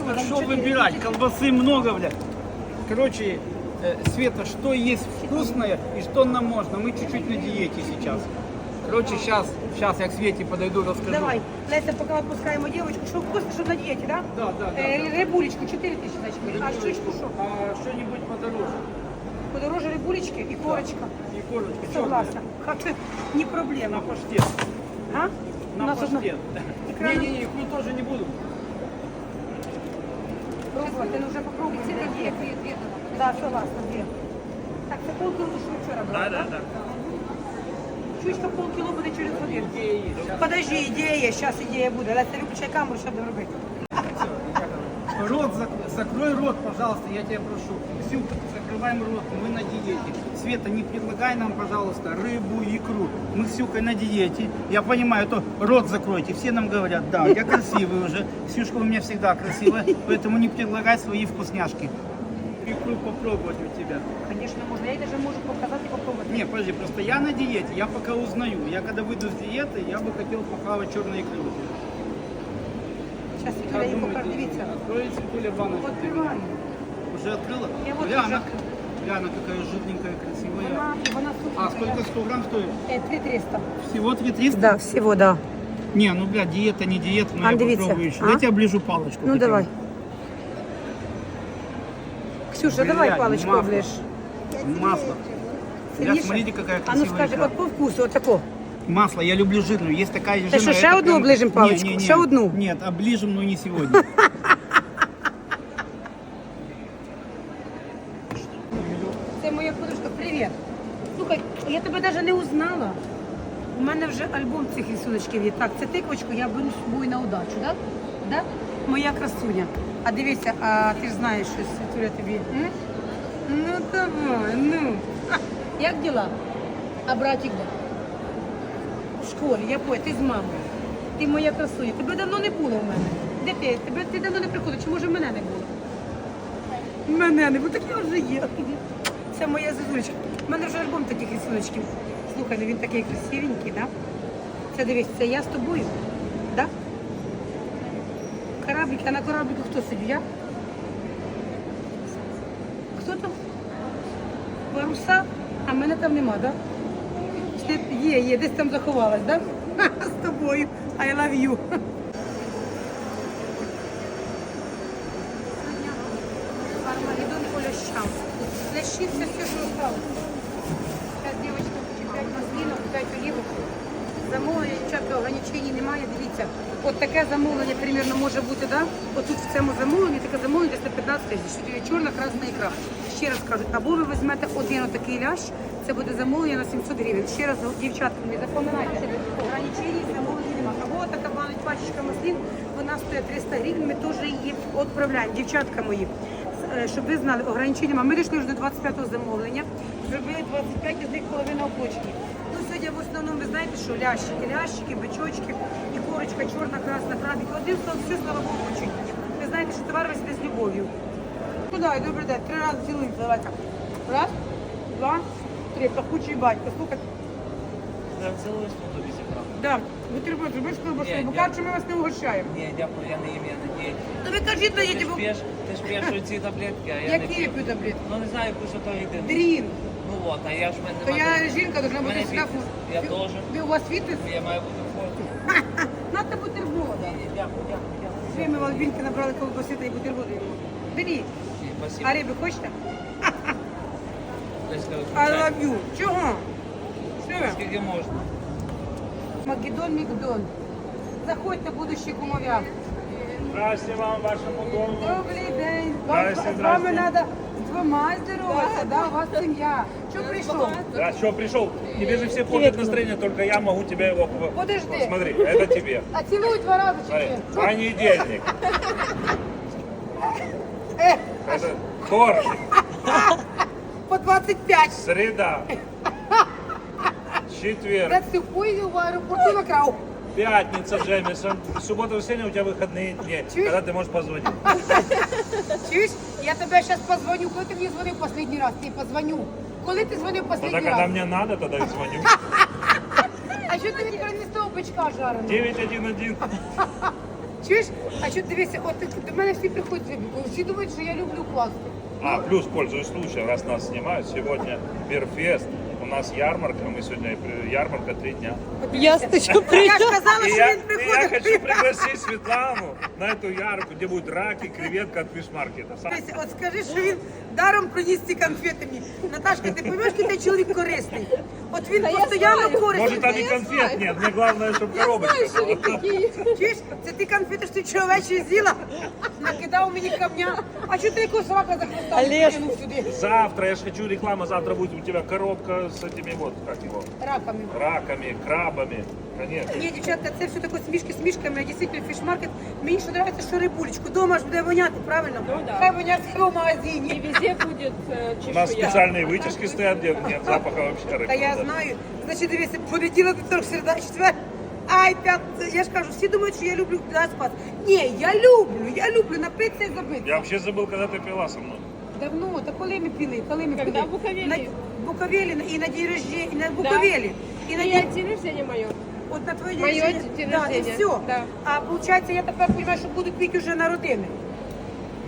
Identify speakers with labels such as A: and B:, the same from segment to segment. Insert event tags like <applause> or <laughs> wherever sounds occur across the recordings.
A: Так
B: там
A: что
B: чотири.
A: выбирать? Колбасы много, блядь. Короче, э, Света, что есть вкусное и что нам можно? Мы чуть-чуть на диете сейчас. Короче, сейчас, сейчас я к Свете подойду, расскажу.
B: Давай, Леся, поки відпускаємо дівчинку, що вкусно, що на дієті, так?
A: Да, да, да,
B: Е,
A: да.
B: Рибулечку 4 тисячі, значить. А щучку що?
A: А что-нибудь подороже.
B: Подороже рибулечки і корочка.
A: И корочка.
B: Согласна. Как це не
A: На
B: проблема.
A: паштет.
B: А? У
A: На
B: нас одна-
A: паштет.
B: Икра на-
A: Не-не-не, икру тоже не буду.
B: Пробувати, ну вже попробуй. Це дві, дві, дві. Да, согласна, дві. Так, це полкіло, що вчора було,
A: Да, да, да.
B: Чучка полкіло буде через годину.
A: Идея есть. Щас
B: Подожди, ідея є, зараз ідея буде. Леся, виключай камеру, що будемо робити.
A: Рот закрой рот, пожалуйста, я тебя прошу. Ксюха, закрываем рот, мы на диете. Света, не предлагай нам, пожалуйста, рыбу, икру. Мы с Ксюхой на диете. Я понимаю, то рот закройте. Все нам говорят, да, я красивый уже. Ксюшка у меня всегда красивая, поэтому не предлагай свои вкусняшки. Икру попробовать у тебя.
B: Звісно, можна. Я їй навіть можу показати, попробувати.
A: Не, подожди, просто я на диете, я пока узнаю. Я когда выйду с диеты, я бы хотел похавать черной икры.
B: Зараз я їй покажу, дивіться.
A: Открой Светуля баночку.
B: Відкриваю.
A: Уже открыла?
B: Я вот
A: Гляна,
B: уже открыла.
A: Гляна, какая жирненькая, красивая.
B: Вона, вона
A: А сколько 100 грамм стоит?
B: Е, 2300.
A: Всего 3300?
B: Да, всего, да.
A: Не, ну, бля, диета, не диета, но
B: А,
A: я
B: дивіться,
A: попробую еще.
B: а?
A: Дайте я оближу палочку.
B: Ну
A: хотя
B: давай. Ксюша, давай
A: Блядь,
B: паличку
A: масло.
B: оближ.
A: Масло. Бля, смотрите, какая
B: А ну
A: красивая
B: скажи,
A: икра.
B: по вкусу, отако.
A: Масло, я люблю жирную. Есть такая
B: Ты
A: жирная.
B: что, ще
A: это
B: одну
A: прям-
B: оближем
A: Не,
B: палочку?
A: не, не.
B: Ще одну?
A: Нет, оближем, но не сегодня. <laughs>
B: цих рисуночків є. Так, це тиквочку я беру собою на удачу, так? Да? Моя красуня. А дивися, а ти ж знаєш щось, Світуля тобі. м? Ну давай, ну. А, як діла? А братик де? В школі, я поняла, ти з мамою. Ти моя красуня. Тебе давно не було в мене. Де ти? Тебе ти давно не приходив, чи може мене не було? Мене не було, так я вже є. Це моя зазулечка. У мене вже альбом таких рисуночків. Слухай, ну він такий красивенький, да? Це дивись, це я з тобою, да? Кораблик, а на кораблику хто сидів? Я? Хто там? Паруса? А мене там нема, да? Є, є, десь там заховалась, да? <laughs> З тобою. I love you. Армагеддон по лящам. Лящи все, все, что осталось. Сейчас девочка хоче 5 маслинок, 5 оливок. Замовлення, дівчатка, ограничень немає, дивіться. От таке замовлення, примірно, може бути, да? От тут в цьому замовленні таке замовлення десь на 15 тисяч. Чорна, красна ікра. Ще раз кажу, або ви візьмете один отакий лящ, це буде замовлення на 700 гривень. Ще раз, дівчатка, не запам'ятайте, ограничень замовлення немає. Або така пачечка маслин, вона стоїть 300 гривень, ми теж її відправляємо. Дівчатка мої, е, щоб ви знали, ограничень немає. Ми дійшли вже до 25-го замовлення, зробили 25, з них половина оплачені. Ну, сьогодні в основному, ви знаєте, що лящики, лящики, бичочки, корочка, чорна, красна, крабик. Один словом, все, слава Богу, очень. Ви знаєте, що товар весь з любов'ю. Ну, давай, добрий день, три рази цілуємо, давай так. Раз, два, три, пахучий батько. Слухай,
C: Я целуюсь, но тобі зібрав.
B: да, бутерброд, зробиш колбасу, бо кажуть, що ми вас не угощаємо.
C: Ні, дякую, я не їм, я не дію.
B: Ну ви кажіть, даєте,
C: ж п'єш, ти ж п'єш оці таблетки, а я не
B: Які я п'ю таблетки?
C: Ну не знаю, яку що то єдине.
B: Дрін.
C: Ну от, а я ж в мене
B: То
C: немає.
B: я жінка, должна бути фу-
C: Я теж.
B: Ви у вас фітнес?
C: Я маю бути в формі.
B: Надо бутерброда.
C: Ні, ні, дякую, дякую.
B: Ми набрали колбаси та й бутерброди. Беріть.
C: Спасибо.
B: А риби хочете? I love you. Чого? Ви?
C: Скільки можна?
B: Македон, Мікдон. Заходьте, будущі кумов'я.
D: Здрасте вам, вашему дому.
B: Добрий день. Вам,
D: Здрасте,
B: з вами
D: здрасте.
B: треба з двома здороватися, да? У вас сім'я. Що прийшов?
D: Да, что, пришел? Тебе же все портят настроение, только я могу тебе его...
B: Подожди.
D: Смотри, это тебе. <laughs>
B: А цілуй два рази чи
D: Смотри,
B: ні?
D: понедельник. <laughs>
B: Е,
D: Это вторник, <laughs>
B: по 25.
D: среда, четверг,
B: Де ти поїздив в аеропорту на крав?
D: пятница, Джемисон, суббота, воскресенье у тебя выходные дни,
B: Чуть.
D: когда ты можешь позвонить.
B: Чуєш? Я тебе зараз позвоню. Коли ти мені дзвонив останній раз? Ти позвоню. Коли ти дзвонив
D: Тогда,
B: останній
D: когда
B: раз?
D: мне надо, тогда и звоню.
B: А що ти відкрив того бичка жареного?
D: 911.
B: Чуєш? А що дивися, от ти- до мене всі приходять, бо всі думають, що я люблю класти.
D: А, плюс, пользуюсь случаем, раз нас снимают, сегодня Бирфест, нас ярмарка, мы сегодня, при- ярмарка три дня.
E: Я хочу
B: Я ж
E: прийти.
B: казала,
D: И
B: що
D: я,
B: він
D: и я
B: приходить.
D: хочу пригласить Светлану на эту ярмарку, где будут раки, креветка от фишмаркета. Сам-
B: Дивися, От скажи, що він даром приніс ці конфети мені. Наташка, ти розумієш, який ти чоловік корисний? От він постійно корисний.
D: Может, там и конфет нет, мне главное, чтобы коробочка была.
B: Чуєш, це ти конфети, що ти вчора ввечері з'їла, накидав мені камня. А чого ти якого собака захвостав
E: Олеж.
B: кинув сюди?
D: Завтра, я же хочу реклама, завтра будет у тебя коробка с этими вот, как его,
B: Раками.
D: раками, крабами. Конечно.
B: Ні, дівчатка, це все таке смішки смішками, а дійсно фішмаркет. Мені ще подобається, що рибулечку. Дома ж буде воняти, правильно? Хай воняти в магазині.
E: Везде будет э,
D: У нас
E: чешуя.
D: специальные вытяжки стоят, где нет запаха вообще рыбы.
B: Та я знаю. Значить, дивися, понеділок, вівторок, середа, четвер. Ай, п'ят, я ж кажу, всі думають, що я люблю да, спас. Ні, я люблю, я люблю напитися і забити.
D: Я вообще забыл, когда ты пила со мной.
B: Давно, та коли ми пили, коли ми
E: Когда
B: пили?
E: в Буковелі?
B: На в Буковелі і на день рождения, і на Буковелі. І на
E: И
B: день,
E: день рождения мое.
B: от на твоє день
E: Моє
B: рождения.
E: день
B: да, і
E: рождения,
B: все.
E: да.
B: А виходить, я тепер розумію, що будуть піти вже на родини.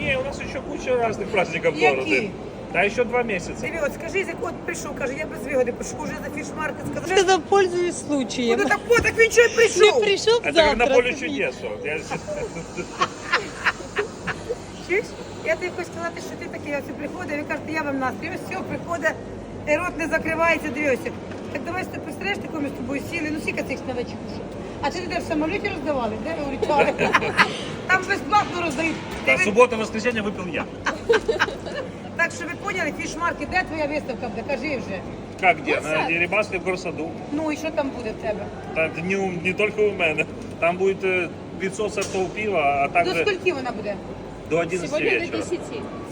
D: Не, у нас еще куча разных праздников
B: Какие?
D: города. Да еще два месяца.
B: Диви, от скажи, як от прийшов, каже, я без вигоди пишу, вже за фішмаркет, сказав,
E: Сказал, пользуюсь случаем.
B: ну так, о, так він що й
E: Не
B: прийшов.
E: пришел
D: Это
E: завтра.
D: как на поле чудес. вот. Я- <laughs>
B: Чуєш? Я тобі хочу сказати, що ти такий ось приходить, ви кажете, я вам настрій. Ось все, приходить, і рот не закривається, дивися. Так давай ти представляєш, тако ми з тобою сіли, ну скільки цих сновичок уже. А ти де в самоліті роздавали? Де ви улітали? <laughs> Там безплатно роздають. Ти
D: Да,
B: ви-
D: суббота, воскресенье выпил я. <laughs>
B: Так що ви поняли, фішмарки, де твоя виставка буде? Кажи вже.
D: Как где? На Дерибаске в горсаду.
B: Ну і що там буде в тебе?
D: Да, не, у- не только у меня. Там будет э, 500 сортов пива, а
B: До
D: также
B: скільки вона буде?
D: До 11
E: Сегодня до
D: вечера.
E: 10.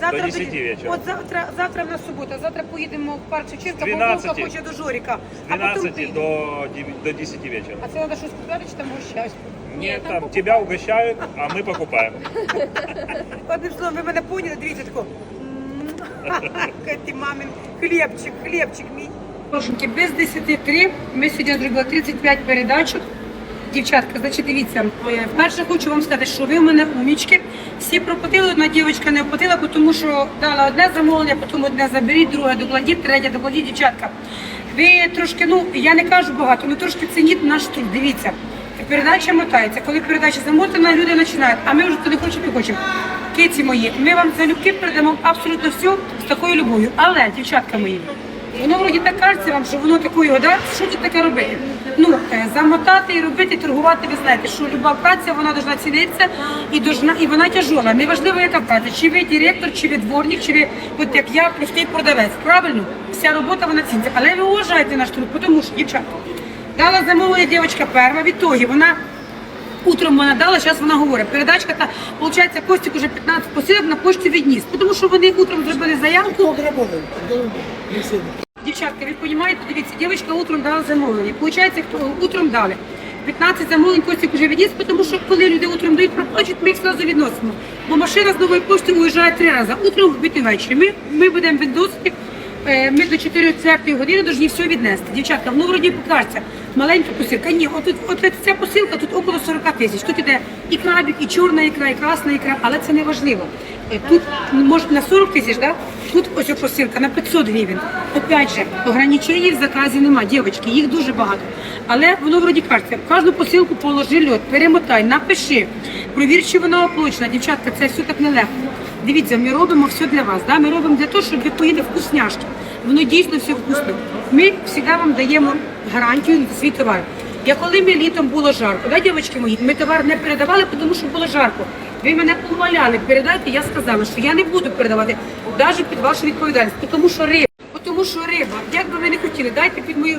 B: Завтра
D: До 10
B: тоді-
D: вечора.
B: От завтра, завтра в нас субота. Завтра поїдемо в парк Шевченка, бо
D: 12.
B: Вовка хоче до Жоріка.
D: С
B: А потім
D: 12
B: поїдемо.
D: до, 9 до 10 вечера.
B: А це треба щось купляти чи там гощають?
D: Нет, там тебя угощают, а мы покупаем. <laughs>
B: Одним словом, ви мене поняли, дивіться тако. <laughs> Ти мамин хлібчик, хлібчик мій. Прошеньки, без 10.3 ми сьогодні зробили 35 передачок. Дівчатка, значить, дивіться, е, вперше хочу вам сказати, що ви в мене умічки. Всі проплатили, одна дівчинка не оплатила, тому що дала одне замовлення, потім одне заберіть, друге докладіть, третє докладіть, дівчатка. Ви трошки, ну я не кажу багато, але трошки цініть наш труд. Дивіться. Передача мотається. Коли передача замотана, люди починають. А ми вже то не хочемо, не хочемо. Киці мої, ми вам залюбки передамо абсолютно все з такою любов'ю. Але, дівчатка мої, воно вроді так кажеться вам, що воно такою, да? що тут таке робити? Ну, е, замотати і робити, торгувати, ви знаєте, що люба праця, вона должна цінитися і, должна, і вона тяжола. Неважливо, яка праця, чи ви директор, чи ви дворник, чи ви, от як я, простий продавець. Правильно? Вся робота вона ціниться. Але ви уважайте наш труд, тому що, дівчатка, дала замовлення дівчинка перша, в ітогі вона Утром вона дала, зараз вона говорить. Передачка та, виходить, Костік уже 15 посилок на пошті відніс. Тому що вони утром зробили заявку. Дівчатка, ви розумієте, дивіться, дівчинка утром дала замовлення. Получається, хто утром дали. 15 замовлень Костік вже відніс, тому що коли люди утром дають проплачуть, ми їх одразу відносимо. Бо машина з нової пошти уїжджає три рази. Утром вбити ввечері. Ми, ми будемо відносити. Е, Ми до 4 години повинні все віднести. Дівчатка, воно вроді покажеться. Маленька посилка. Ні, от, от, ця посилка тут около 40 тисяч. Тут іде і крабик, і чорна ікра, і красна ікра, але це не важливо. Е, Тут може на 40 тисяч, да? Тут ось посилка на 500 гривень. Опять же, ограничень в заказі немає, дівчатки, їх дуже багато. Але воно вроді кажеться, кожну посилку положи льот, перемотай, напиши, провір, чи вона оплачена. Дівчатка, це все так нелегко. Дивіться, ми робимо все для вас. Да? Ми робимо для того, щоб ви поїли вкусняшки. Воно дійсно все вкусно. Ми завжди вам даємо гарантію на свій товар. Я коли ми літом було жарко, да, дівчатки мої, ми товар не передавали, тому що було жарко. Ви мене умоляли, передайте, я сказала, що я не буду передавати, навіть під вашу відповідальність, тому що риба. Тому що риба, як би ви не хотіли, дайте під мою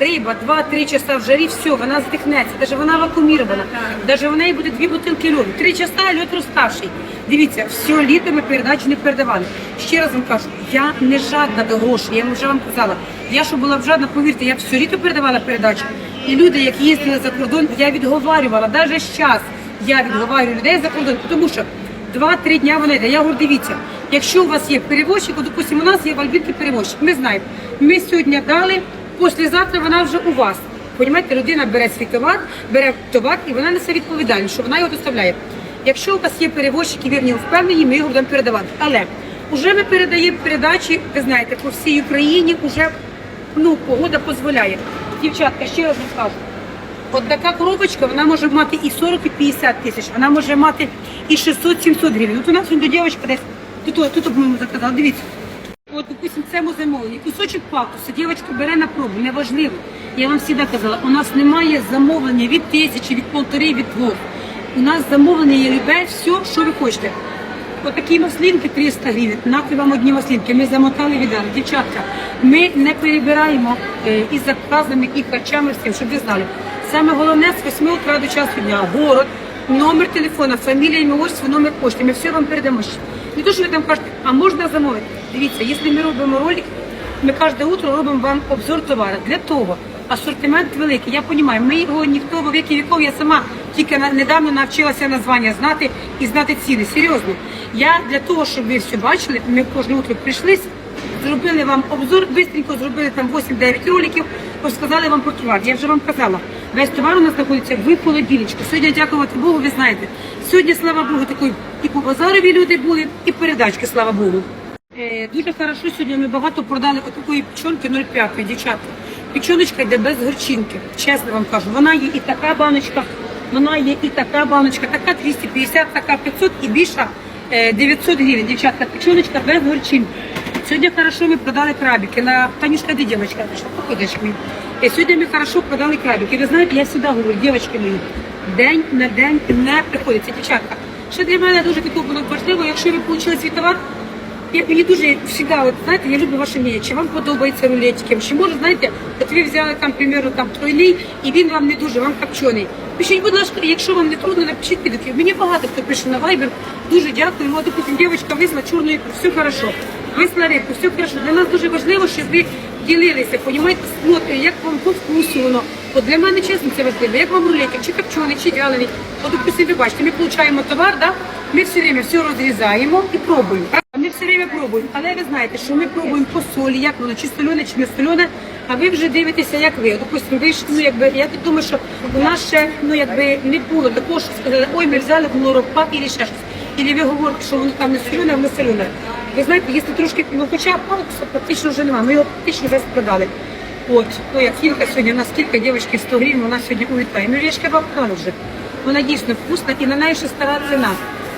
B: риба 2-3 часа в жарі, все, вона здихнеться, навіть вона вакуумірована, навіть в неї буде дві бутилки льоду, три часа льод розставший. Дивіться, все літо ми передачу не передавали. Ще раз вам кажу, я не жадна до грошей, я вже вам казала. Я що була б жадна, повірте, я все літо передавала передачу. І люди, які їздили за кордон, я відговарювала, навіть зараз я відговарюю людей за кордон, тому що Два-три дня вона йде. Я говорю, дивіться, якщо у вас є перевозчик, допустимо, у нас є в перевозчик, ми знаємо, ми сьогодні дали, післязавтра вона вже у вас. Понімаєте, людина бере свій товар, бере товар і вона несе відповідальність, що вона його доставляє. Якщо у вас є перевозчики, вірні впевнені, ми його будемо передавати. Але вже ми передаємо передачі, ви знаєте, по всій Україні вже ну, погода дозволяє. Дівчатка, ще раз розкажу. От така коробочка, вона може мати і 40, і 50 тисяч, вона може мати і 600-700 гривень. От у нас до дівчинка десь, тут, тут, по-моєму, заказала, дивіться. От, допустим, це замовлення. Кусочок палтуса, дівчинка бере на пробу, неважливо. Я вам завжди казала, у нас немає замовлення від тисячі, від полтори, від двох. У нас замовлення є любе, все, що ви хочете. Отакі маслинки 300 гривень. Нахуй вам одні маслинки. Ми замотали віддали. Дівчатка, ми не перебираємо е, і заказами, і харчами всім, щоб ви знали. Саме головне з 8 утра до часу дня. Город, номер телефона, фамілія, ім'я, отчество, номер пошти. Ми все вам передамо. Не то, що ви там кажете, а можна замовити. Дивіться, якщо ми робимо ролик, ми кожне утро робимо вам обзор товару. Для того асортимент великий. Я розумію, ми його ніхто во віки віков, я сама тільки недавно навчилася названня знати і знати ціни. Серйозно. Я для того, щоб ви все бачили, ми кожне утро прийшли, зробили вам обзор, швидко зробили там 8-9 роликів, розказали вам про товар. Я вже вам казала, весь товар у нас знаходиться в холодильничку. Сьогодні, дякувати Богу, ви знаєте. Сьогодні, слава Богу, такої і по базарові люди були, і передачки, слава Богу. Е, Дуже хорошо сьогодні ми багато продали отакої печонки 0,5, дівчата. Печоночка йде без горчинки, чесно вам кажу. Вона є і така баночка, вона є і така баночка, така 250, така 500 і більша е, 900 гривень. Дівчатка, печоночка без горчинки. Сьогодні хорошо ми продали крабики. На Танюшка, де дівчинка? Що походиш мені? Е, Сьогодні ми хорошо продали крабики. Ви знаєте, я завжди говорю, дівчатки мої, день на день не приходиться. Дівчатка, що для мене дуже таке було важливо, якщо ви отримали свій товар, я, мені дуже завжди, от, знаєте, я люблю ваше. Чи вам подобається рулетики? Чи може, знаєте, от ви взяли там, примеру, там тройний, і він вам не дуже, вам копчений. Пишіть, будь ласка, якщо вам не трудно, напишіть підки. Мені багато хто пише на Viber. Дуже дякую. От, допустим, дівчинка висла чорну ікру, все хорошо. Висла рибку, все хорошо. Для нас дуже важливо, щоб ви ділилися, понімаєте, смотри, як вам по вкусу воно. От для мене чесно це важливо. Як вам рулетик, чи копчений, чи вялений. От, допустим, ви бачите, ми получаємо товар, да? ми все время все розрізаємо і пробуємо. Все время пробуємо, але ви знаєте, що ми пробуємо по солі, як воно, чи солене, чи не солене, а ви вже дивитеся, як ви. Допустимо, ви ж, ну якби я думаю, що у нас ще ну якби не було такого, що сказали, ой, ми взяли було ропак і ще щось. І ви говорите, що воно там не солене, а воно солене. Ви знаєте, якщо трошки, ну хоча палкуса практично вже немає, ми його практично весь продали. От, ну як фінка сьогодні, у нас кілька дівчатки 100 гривень, вона сьогодні улітає. Ну ж вам вже. Вона дійсно вкусна і на неї ще стара ціна.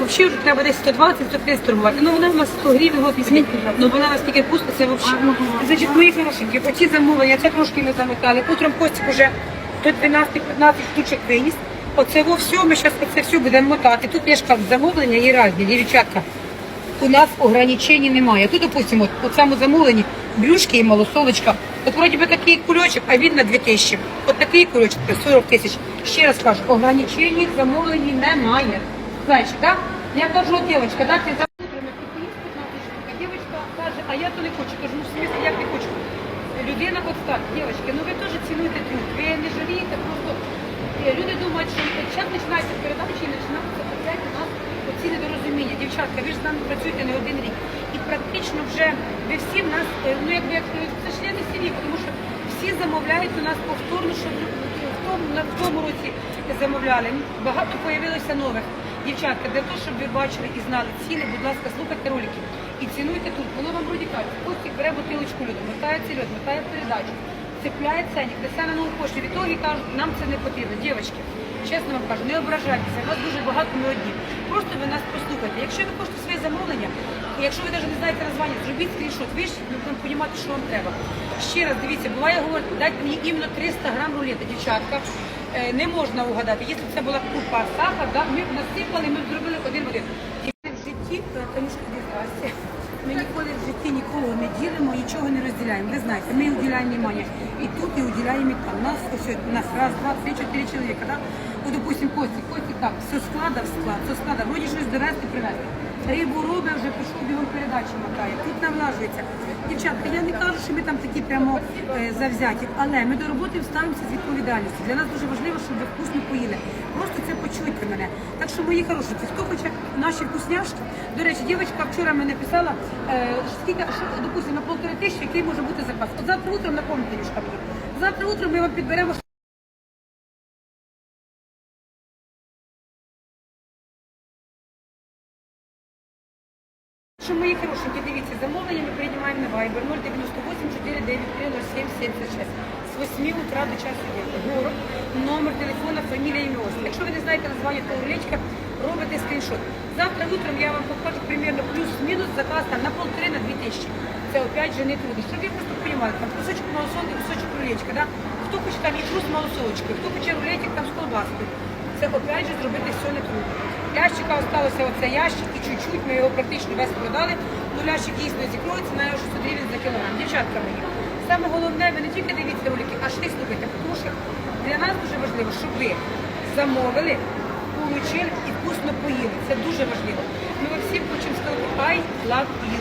B: Взагалі вже треба десь 120-130 торгувати. Ну вона у нас 100 гривень, от візьміть. Ну вона настільки вкусна, це взагалі. Значить, мої хорошенькі, оці замовлення, це трошки не замотали. Утром Костік вже до 12-15 штучок виніс. Оце во все, ми зараз це все будемо мотати. Тут я ж кажу, замовлення є різні, дівчатка. У нас ограничень немає. Тут, допустимо, от, по цьому замовленні брюшки і малосолочка. От вроді би такий кульочок, а він на 2 тисячі. От такий кульочок 40 тисяч. Ще раз кажу, ограничень замовлень немає. Знаєш, так? Я кажу, от, дівчинка, да, ти за Дівчинка каже, а я то не хочу. Кажу, ну в смысле, як не хочу? Людина от так, дівчатки, ну ви теж цінуєте труд, ви не жалієте, просто е, люди думають, що зараз починається передачі і починаються опять у нас оці недорозуміння. Дівчатка, ви ж з нами працюєте не один рік. І практично вже ви всі в нас, е, ну якби як е, це члени сім'ї, тому що всі замовляють у нас повторно, що в в тому, році замовляли. Багато появилося нових. Дівчатка, для того, щоб ви бачили і знали ціни, будь ласка, слухайте ролики і цінуйте тут. Воно вам вроді кажуть, Костік бере бутилочку льоду, мотає цей льод, мотає передачу, цепляє ценник, несе на нову пошту. Від того і кажуть, нам це не потрібно. Дівчатки, чесно вам кажу, не ображайтеся, нас дуже багато ми одні. Просто ви нас послухайте. Якщо ви хочете своє замовлення, якщо ви навіть не знаєте названня, зробіть скріншот, ви ж будемо розуміти, що вам треба. Ще раз дивіться, буває говорить, дайте мені іменно 300 грам рулета, дівчатка. Е, Не можна угадати. Якщо це була купа сахар, да, ми насипали, ми зробили один в один. І в житті, е, іди здрасте. Ми ніколи в житті нікого не ділимо, нічого не розділяємо. Ви знаєте, ми уділяємо внимание і тут, і уділяємо і там. Нас ось у нас раз, два, три, чотири чоловіка. Да? Ну, допустим, Костік, Костік так, все склада в склад, все склада, вроді щось довести, привезти. Рибу робить, вже пішов бігом передачі мотає. Тут навлажується. Дівчатка, я не кажу, що ми там такі прямо е, завзяті, але ми до роботи ставимося з відповідальністю. Для нас дуже важливо, щоб ви вкусно поїли. Просто це почуйте мене. Так що, мої хороші, хто хоче наші вкусняшки. До речі, дівчинка вчора мені написала, е, скільки, що, допустимо, на полтори тисячі, який може бути заказ. От завтра утром напомните, дівчинка мені. Завтра утром ми вам підберемо. Хорошенькі, дивіться, замовлення ми приймаємо на Viber 098 493 07 76 з 8 утра до часу дня. Город, номер телефона, фамілія, ім'я. отчество. Якщо ви не знаєте названня того речка, робите скріншот. Завтра утром я вам покажу примерно плюс-мінус заказ там на полтори, на дві тисячі. Це опять же не трудно. Щоб ви просто розуміли, там кусочок малосолки, кусочок рулечка, да? Хто хоче там ікру з малосолочкою, хто хоче рулетик там з колбаскою. Це опять же зробити все не трудно. Ящика осталося оце ящик і чуть-чуть, ми його практично весь продали. Ну лящик дійсно зікроється на 600 гривень за кілограм. Дівчатка мої. Саме головне, ви не тільки дивіться ролики, а ще й слухайте, тому що для нас дуже важливо, щоб ви замовили, получили і вкусно поїли. Це дуже важливо. Ми всім хочемо сказати I love you.